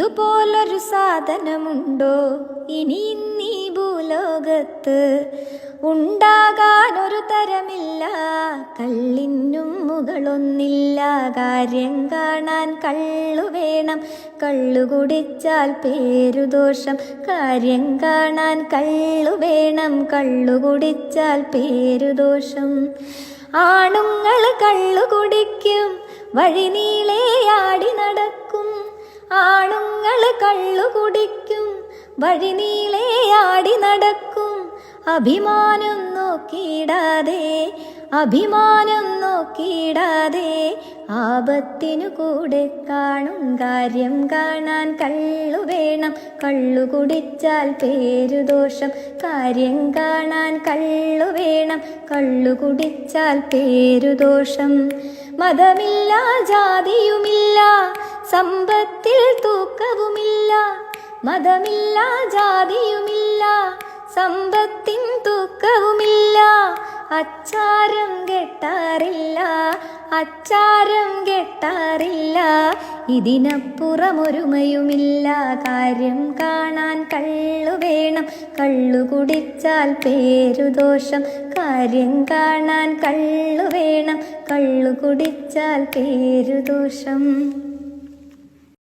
ഇതുപോലൊരു സാധനമുണ്ടോ? ഇനി ഇന്നീ ഭൂലോകത്ത് ഉണ്ടാകാനൊരു തരമില്ല. കള്ളിനും മുകളൊന്നില്ല. കാര്യം കാണാൻ കള്ളു വേണം. കള്ളു കുടിച്ചാൽ പേരുദോഷം. കാര്യം കാണാൻ കള്ളു വേണം. കള്ളു കുടിച്ചാൽ പേരുദോഷം. ആണുങ്ങൾ കള്ളു കുടിക്കും. വഴി ആണുങ്ങൾ കള്ളു കുടിക്കും വഴി ആടി നടക്കും. അഭിമാനം നോക്കിയിടാതെ അഭിമാനം നോക്കിയിടാതെ ആപത്തിനു കൂടെ കാണും കാര്യം കാണാൻ കള്ളു വേണം. കള്ളു കുടിച്ചാൽ പേരുദോഷം കാര്യം കാണാൻ കള്ളു വേണം. കള്ളു കുടിച്ചാൽ പേരുദോഷം മതമില്ല ജാതിയുമില്ല സമ്പത്തിൽ തൂക്കവുമില്ല മതമില്ല ജാതിയുമില്ല സമ്പത്തിൻ തൂക്കവുമില്ല അച്ചാരം കെട്ടാറില്ല അച്ചാരം കെട്ടാറില്ല ഇതിനപ്പുറമൊരുമയുമില്ല കാര്യം കാണാൻ കള്ളു വേണം കള്ളു കുടിച്ചാൽ പേരുദോഷം കാര്യം കാണാൻ കള്ളു വേണം കള്ളു കുടിച്ചാൽ പേരുദോഷം